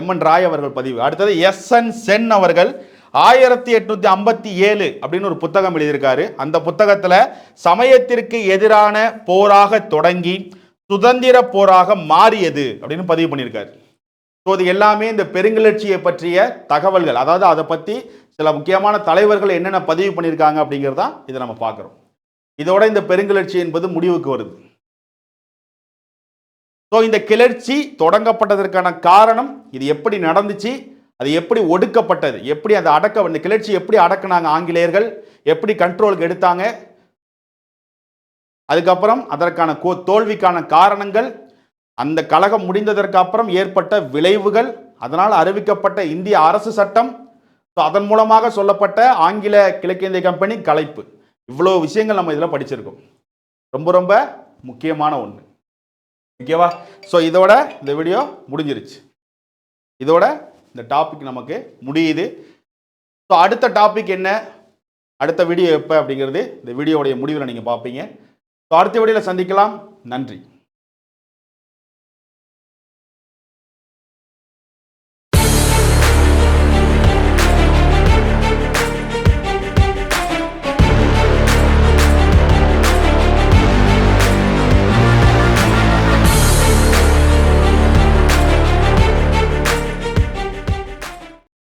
எம் என் ராய் அவர்கள் பதிவு. அடுத்தது எஸ் என் சென் அவர்கள் ஆயிரத்தி எட்நூத்தி ஐம்பத்தி ஏழு அப்படின்னு ஒரு புத்தகம் எழுதியிருக்காரு. அந்த புத்தகத்தில் சமயத்திற்கு எதிரான போராக தொடங்கி சுதந்திர போராக மாறியது அப்படின்னு பதிவு பண்ணியிருக்காரு. ஸோ இது எல்லாமே இந்த பெருங்கிளர்ச்சியை பற்றிய தகவல்கள். அதாவது அதை பற்றி சில முக்கியமான தலைவர்கள் என்னென்ன பதிவு பண்ணியிருக்காங்க அப்படிங்கிறதா இதை நம்ம பார்க்குறோம். இதோட இந்த பெருங்கிளர்ச்சி என்பது முடிவுக்கு வருது. ஸோ இந்த கிளர்ச்சி தொடங்கப்பட்டதற்கான காரணம் இது எப்படி நடந்துச்சு? அது எப்படி ஒடுக்கப்பட்டது? எப்படி அந்த அடக்க அந்த கிளர்ச்சி எப்படி அடக்குனாங்க ஆங்கிலேயர்கள்? எப்படி கண்ட்ரோலுக்கு எடுத்தாங்க? அதுக்கப்புறம் அதற்கான கோ தோல்விக்கான காரணங்கள் அந்த கழகம் முடிந்ததற்கு அப்புறம் ஏற்பட்ட விளைவுகள் அதனால் அறிவிக்கப்பட்ட இந்திய அரசு சட்டம் ஸோ அதன் மூலமாக சொல்லப்பட்ட ஆங்கில கிழக்கிந்திய கம்பெனி கலைப்பு. இவ்வளோ விஷயங்கள் நம்ம இதில் படிச்சிருக்கோம். ரொம்ப ரொம்ப முக்கியமான ஒன்று ஓகேவா? ஸோ இதோட இந்த வீடியோ முடிஞ்சிருச்சு. இதோட இந்த டாபிக் நமக்கு முடியுது. ஸோ அடுத்த டாபிக் என்ன? அடுத்த வீடியோ எப்போ அப்படிங்கிறது இந்த வீடியோவுடைய முடிவில் நீங்கள் பார்ப்பீங்க. ஸோ அடுத்த வீடியோவில் சந்திக்கலாம். நன்றி.